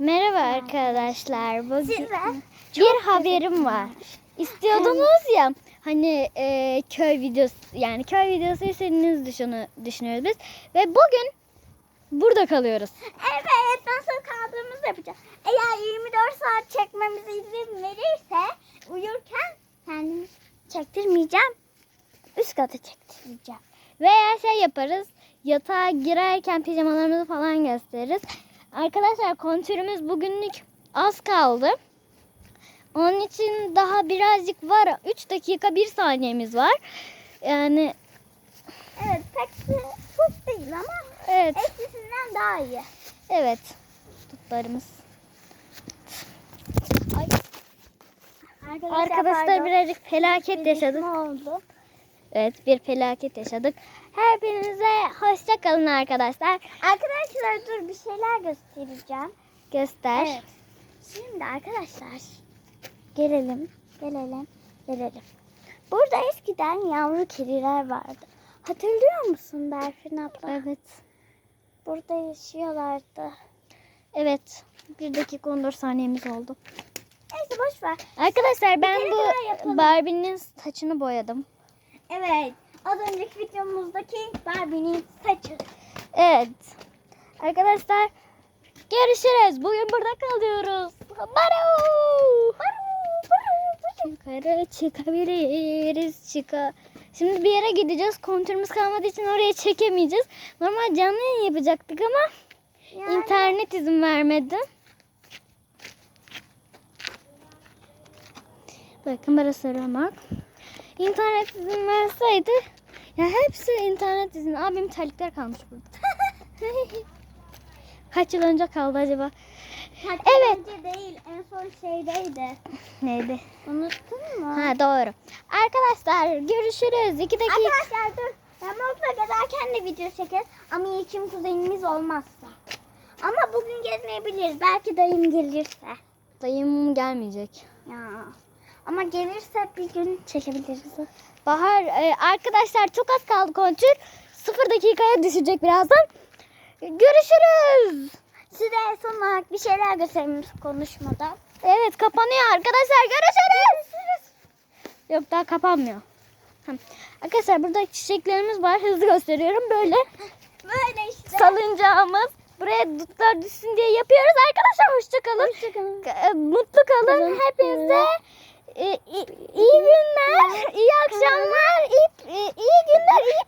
Merhaba arkadaşlar. Bugün bir haberim var. İstiyordunuz ya hani e, köy videosu yani köy videosu istediğinizi düşünü, düşünüyoruz biz. Ve bugün burada kalıyoruz. Evet nasıl kaldığımızı yapacağız. Eğer 24 saat çekmemize izin verirse uyurken kendimi çektirmeyeceğim. Üst kata çektireceğim. Veya şey yaparız. Yatağa girerken pijamalarımızı falan gösteririz. Arkadaşlar kontürümüz bugünlük az kaldı. Onun için daha birazcık var. 3 dakika 1 saniyemiz var. Yani Evet pek çok değil ama evet. eskisinden daha iyi. Evet. Tutlarımız. Arkadaşlar pardon. birazcık felaket yaşadık. Ne oldu? Evet bir felaket yaşadık. Hepinize hoşça kalın arkadaşlar. Arkadaşlar dur bir şeyler göstereceğim. Göster. Evet. Şimdi arkadaşlar gelelim, gelelim, gelelim. Burada eskiden yavru kediler vardı. Hatırlıyor musun Berfin abla? Evet. Burada yaşıyorlardı. Evet. Bir dakika 14 saniyemiz oldu. Neyse boş ver. Arkadaşlar ben bu Barbie'nin saçını boyadım. Evet. Az önceki videomuzdaki Barbie'nin saçı. Evet. Arkadaşlar görüşürüz. Bugün burada kalıyoruz. Baru. Yukarı çıkabiliriz. Çıka. Şimdi bir yere gideceğiz. Kontürümüz kalmadığı için oraya çekemeyeceğiz. Normal canlı yayın yapacaktık ama Yani, internet izin vermedi. Bakın burası aramak. İnternet izin verseydi ya hepsi internet izin. Abim terlikler kalmış burada. Kaç yıl önce kaldı acaba? Hatta Evet. önce değil en son şeydeydi. Neydi? Unuttun mu? Ha doğru. Arkadaşlar görüşürüz. İki dakika. Arkadaşlar dur. Ben Mokla gezerken de video çekeriz. Ama ilkim kuzenimiz olmazsa. Ama bugün gezmeyebiliriz. Belki dayım gelirse. Dayım gelmeyecek. Ya. Ama gelirse bir gün çekebiliriz. Bahar e, arkadaşlar çok az kaldı kontür. Sıfır dakikaya düşecek birazdan. Görüşürüz. Size son olarak bir şeyler göstereyim konuşmadan. Evet kapanıyor arkadaşlar. Görüşürüz. Yok daha kapanmıyor. Tamam. Arkadaşlar burada çiçeklerimiz var. Hızlı gösteriyorum. Böyle Böyle işte. salıncağımız. Buraya dutlar düşsün diye yapıyoruz. Arkadaşlar hoşçakalın. Hoşçakalın. E, Mutlu kalın. Hepinize iyi günler, iyi akşamlar, iyi, iyi günler, iyi